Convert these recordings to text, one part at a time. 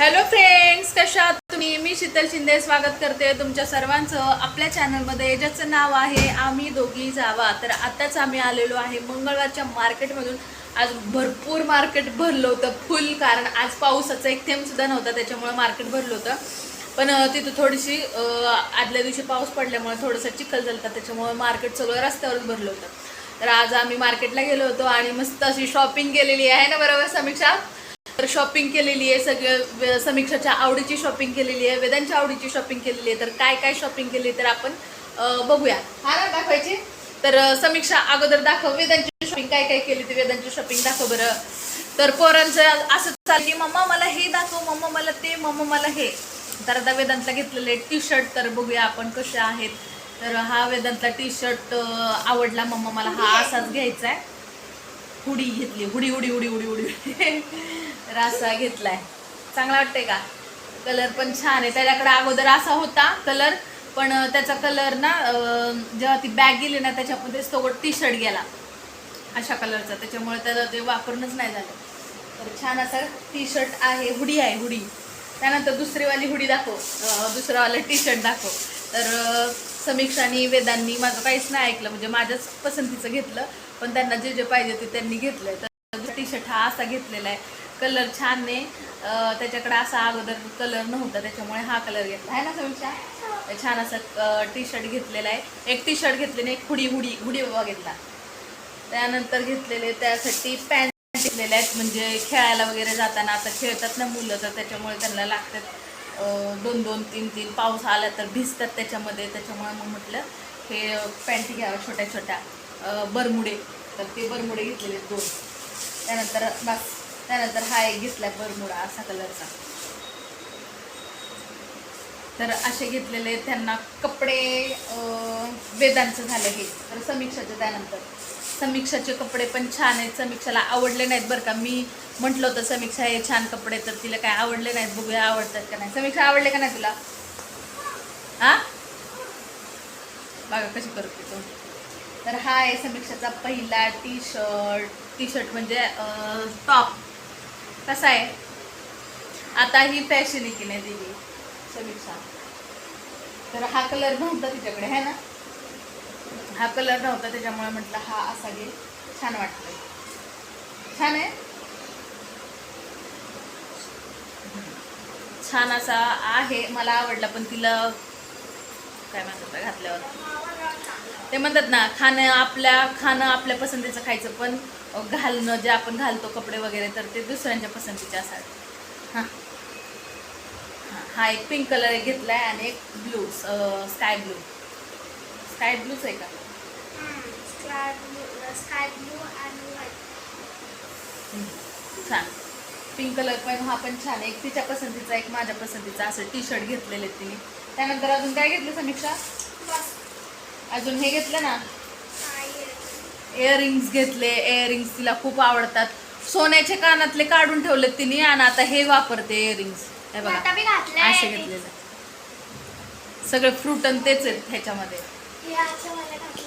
Hello friends कशा आहात तुम्ही? मी शीतल शिंदे स्वागत करते तुमच्या सर्वांचं आपल्या चॅनलमध्ये ज्याचं नाव आहे आम्ही दोघी जावा. तर आताच आम्ही आलेलो आहे मंगळवारच्या मार्केटमधून. आज भरपूर मार्केट भरलं होतं. फुल कारण आज पावसाचा एक थेंबसुद्धा नव्हता त्याच्यामुळं मार्केट भरलं होतं. पण तिथं थोडीशी आदल्या दिवशी पाऊस पडल्यामुळे थोडंसं चिखल झालं त्याच्यामुळं मार्केट सगळं रस्त्यावरच भरलं होतं. तर आज आम्ही मार्केटला गेलो होतो आणि मस्त अशी शॉपिंग केलेली आहे ना बरोबर समीक्षा? तर शॉपिंग केलेली आहे सगळं समीक्षाच्या आवडीची शॉपिंग केलेली आहे वेदांच्या आवडीची शॉपिंग केलेली आहे तर काय काय शॉपिंग केली तर आपण बघूया. हा ना दाखवायची? तर समीक्षा अगोदर दाखव वेदांची शॉपिंग काय काय केली ती वेदांची शॉपिंग दाखव बरं. तर पोरांचं असं चालली मम्मा मला हे दाखव मम्मा मला ते मम्मा मला हे. तर आता वेदांतला घेतलेले टी शर्ट तर बघूया आपण कसे आहेत. तर हा वेदांतला टी शर्ट आवडला मम्मा मला. हा असाच घ्यायचा आहे. हुडी घेतली hoodie hoodie hoodie hoodie hoodie. तर असा घेतलाय. चांगला वाटतंय का? कलर पण छान आहे. त्याच्याकडे अगोदर असा होता कलर पण त्याचा कलर ना जेव्हा ती बॅग गेली ना त्याच्यामध्येच तो टी शर्ट गेला. अशा कलरचा त्याच्यामुळे त्याला ते वापरणंच नाही झालं. तर छान असा टी शर्ट आहे. हुडी आहे हुडी. त्यानंतर दुसरीवाली हुडी दाखव. दुसरावाला टी शर्ट दाखव. तर समीक्षांनी समीक्षानी वेदांनी माझं काहीच नाही ऐकलं. म्हणजे माझ्याच पसंतीचं घेतलं. पण त्यांना जे जे पाहिजे ते त्यांनी घेतलं तर टी शर्ट हा असा घेतलेला आहे. कलर छान अं, त्याच्याकडे असा अगोदर कलर नव्हता त्याच्यामुळे हा कलर घेतला. आहे ना समीक्षा तर छान असा टी शर्ट घेतलेला आहे. एक टी शर्ट घेतलेले एक हुडी हुडी हुडी बाबा घेतला. त्यानंतर घेतलेले त्यासाठी पॅन्ट घेतलेले आहेत. म्हणजे खेळायला वगैरे जाताना आता खेळतात ना मुलं तर त्याच्यामुळे त्यांना लागतात. दोन दोन तीन तीन पाऊस आला तर भिजतात त्याच्यामध्ये. त्याच्यामुळे मग म्हटलं हे पॅन्ट घ्यावं छोट्या छोट्या. बरमुडे. तर ते बरमुडे घेतलेले आहेत दोन. त्यानंतर बस. त्यानंतर हा एक घेतला बरमुडा असा कलरचा. तर असे घेतलेले त्यांना कपडे वेदांचं झालं हे. तर समीक्षाचे त्यानंतर. समीक्षाचे कपडे पण छान आहेत. समीक्षाला आवडले नाहीत बरं का. मी म्हटलं होतं समीक्षा हे छान कपडे तर तिला काय आवडले नाहीत बघूया आवडतात का नाही. समीक्षा आवडले का नाही तुला? हा बघा कशी करते तो. तर हा आहे समीक्षाचा पहिला टी शर्ट टी शर्ट म्हणजे टॉप. कसा आहे? आता ही फॅशन आहे की नाही दिली? समीक्षा. तर हा कलर नव्हता तिच्याकडे आहे ना? हा कलर नव्हता त्याच्यामुळे म्हटलं हा असा घे. छान वाटतंय. छान आहे? छान असा आहे मला आवडला पण तिला काय म्हणतात घातल्यावर. ते म्हणतात ना खाणं आपल्या खाणं आपल्या पसंतीचं खायचं पण घालणं जे आपण घालतो कपडे वगैरे तर ते दुसऱ्यांच्या पसंतीचे असतात. हां. हां एक पिंक कलर एक घेतला आहे आणि एक ब्लू स्काय ब्लू स्काय ब्लूच आहे का? स्काय ब्लू स्काय ब्लू आणि व्हाईट छान. पिंक कलर पण हा पण छान आहे. एक तिच्या पसंतीचा एक माझ्या पसंतीचा असं टी शर्ट घेतलेले तिने. त्यानंतर अजून काय घेतलं समीक्षा? अजून हे घेतलं ना? इयरिंग्स घेतले. इयरिंग्स तिला खूप आवडतात. सोन्याचे कानातले काढून ठेवलेत तिने आणि आता हे वापरते इयरिंग्स हे बघा. असे घेतलेले. सगळे फ्रूट आणि तेच आहेत ह्याच्यामध्ये. हे असं मला घातलं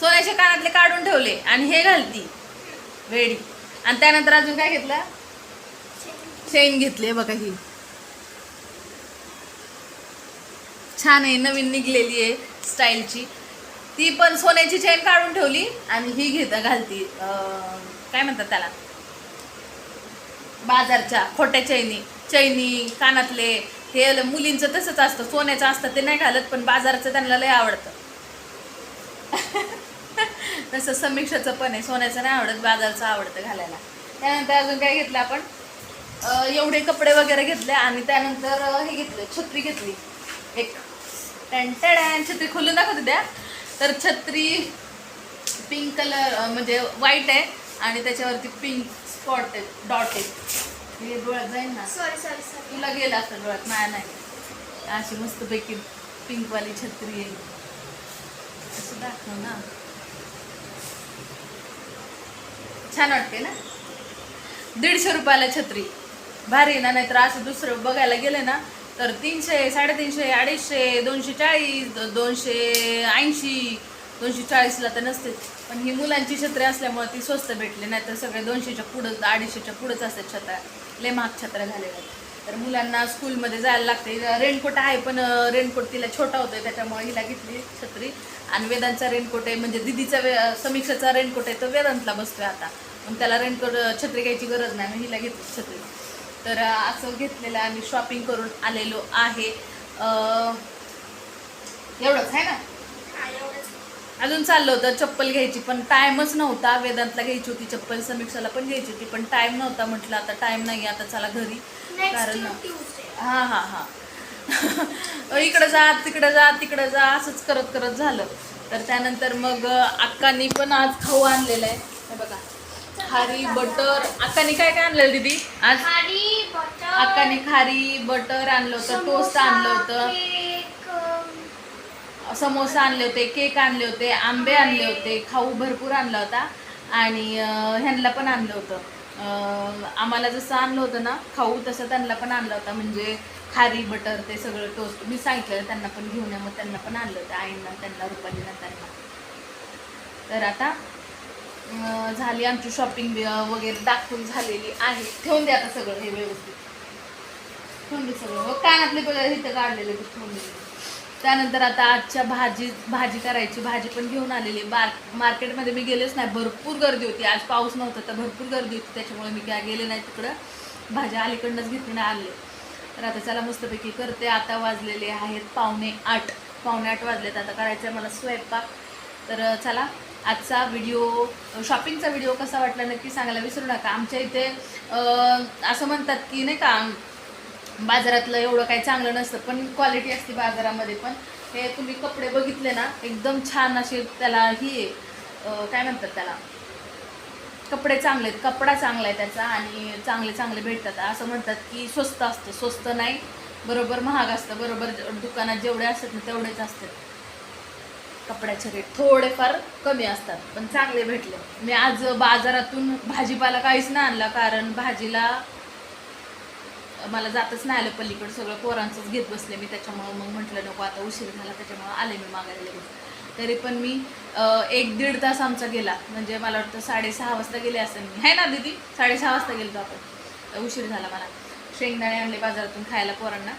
सोन्याचे कानातले काढून ठेवले आणि हे घालती. वेडी. आणि त्यानंतर अजून काय घेतलं? चेन घेतली बघा ही. छान आहे नवीन निघलेली आहे स्टाईलची. ती पण सोन्याची चेन काढून ठेवली आणि ही घेत घालती. काय म्हणतात त्याला? बाजारच्या खोट्या चैनी चैनी कानातले हे मुलींचं तसंच असतं. सोन्याचं असतं ते नाही घालत पण बाजारचं त्यांना लय आवडतं. तसं समीक्षाचं पण आहे. सोन्याचं नाही आवडत बाजारचं आवडतं घालायला. त्यानंतर अजून काय घेतलं आपण? एवढे कपडे वगैरे घेतले आणि त्यानंतर हे घेतलं छत्री घेतली. एक टॅन छत्री खोलून दाखवते द्या तर छत्री पिंक कलर म्हणजे व्हाईट आहे आणि त्याच्यावरती पिंक स्पॉट आहे डॉट आहे. हे डोळ्यात जाईल ना. सॉरी सॉरी सॉरी तुला गेला असं डोळ्यात माया नाही. अशी मस्तपैकी पिंकवाली छत्री आहे. असं दाखव ना. छान वाटते ना? दीडशे रुपयाला छत्री. भारी ना? नाहीतर असं दुसरं बघायला गेलं ना तर तीनशे साडेतीनशे अडीचशे दोनशे चाळीस दोनशे ऐंशी दोनशे चाळीसला तर नसते. पण ही मुलांची छत्री असल्यामुळे ती स्वस्त भेटली नाही तर सगळे दोनशेच्या पुढं अडीचशेच्या पुढंच असतात छत्र्या. लय महाग छत्र्या झालेल्या आहेत. तर मुलांना स्कूलमध्ये जायला लागते. रेनकोट आहे पण रेनकोट तिला छोटा होतोय त्याच्यामुळे हिला घेतली छत्री. आणि वेदांचा रेनकोट आहे म्हणजे दिदीचा वे समीक्षाचा रेनकोट आहे तो वेदांतला बसतोय आता. मग त्याला रेनकोट छत्री घ्यायची गरज नाही मग हिला घेतली छत्री. तर असं घेतलेलं आम्ही शॉपिंग करून आलेलो आहे. एवढंच आहे ना? अजून चाललं होतं चप्पल घ्यायची पण टाइमच नव्हता. वेदांतला घ्यायची होती चप्पल समीक्षाला पण घ्यायची होती पण टाइम नव्हता म्हटलं आता टाइम नाही आता चला घरी. कारण हा हा हा. इकडं जा तिकडं जा तिकडं जा असंच करत करत झालं. तर त्यानंतर मग अक्कानी पण आज खाऊ आणलेलं आहे. बघा. खारी बटर. अक्कानी काय काय आणलेलं दीदी? आज अक्काने खारी बटर आणलं होतं टोस्ट आणलं होतं. समोसा आणले होते केक आणले होते आंबे आणले होते खाऊ भरपूर आणला होता. आणि ह्यांना पण आणलं होतं. आम्हाला जसं आणलं होतं ना खाऊ तसं त्यांना पण आणलं होतं. म्हणजे खारी बटर ते सगळं टोस्ट मी सांगितलं त्यांना पण घेऊन या मग त्यांना पण आणलं होतं. आईंना त्यांना रुपालीना त्यांना. तर आता झाली आमची शॉपिंग वगैरे दाखवून झालेली आहे. ठेवून द्या आता सगळं हे व्यवस्थित. ठेवून दे सगळं. मग कानातले इथं काढलेले ते दे त्यानंतर आता आजच्या भाजी भाजी करायची. भाजी पण घेऊन आलेली. बार मार्केटमध्ये मी गेलेच नाही. भरपूर गर्दी होती. आज पाऊस नव्हता तर भरपूर गर्दी होती. त्याच्यामुळे मी काय गेले नाही तिकडं. भाज्या अलीकडनंच घेतून आले आणले. तर आता चला मस्तपैकी करते. आता वाजलेले आहेत पावणे आठ. पावणे आठ वाजलेत. आता करायचं आहे मला स्वयंपाक. तर चला आजचा व्हिडिओ शॉपिंगचा व्हिडिओ कसा वाटला नक्की सांगायला विसरू नका. आमच्या इथे असं म्हणतात की नाही का बाजारातलं एवढं काही चांगलं नसतं पण क्वालिटी असते बाजारामध्ये पण. हे तुम्ही कपडे बघितले ना एकदम छान असे त्याला ही काय म्हणतात त्याला? कपडे चांगले आहेत कपडा चांगला आहे त्याचा आणि चांगले चांगले भेटतात. असं म्हणतात की स्वस्त असतं. स्वस्त नाही बरोबर महाग असतं. बरोबर दुकानात जेवढे असतात ना तेवढेच असतात. कपड्याचे रेट थोडेफार कमी असतात पण चांगले भेटले. मी आज बाजारातून भाजीपाला काहीच नाही आणला कारण भाजीला मला जातच नाही आलं पलीकडे सगळं पोरांचंच घेत बसले मी त्याच्यामुळं मग म्हटलं नको आता उशीर झाला त्याच्यामुळं आले मी मागायला लगेच. तरी पण मी एक दीड तास आमचा गेला. म्हणजे मला वाटतं साडेसहा वाजता गेले असं मी. आहे ना दीदी? साडेसहा वाजता गेलो आपण. उशीर झाला मला. शेंगदाणे आणले बाजारातून खायला पोरांना.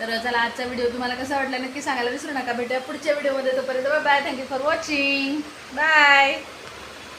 तर चला आजचा व्हिडिओ तुम्हाला कसा वाटला नक्की सांगायला विसरू नका. भेटूया पुढच्या व्हिडिओमध्ये. तोपर्यंत bye thank you for watching bye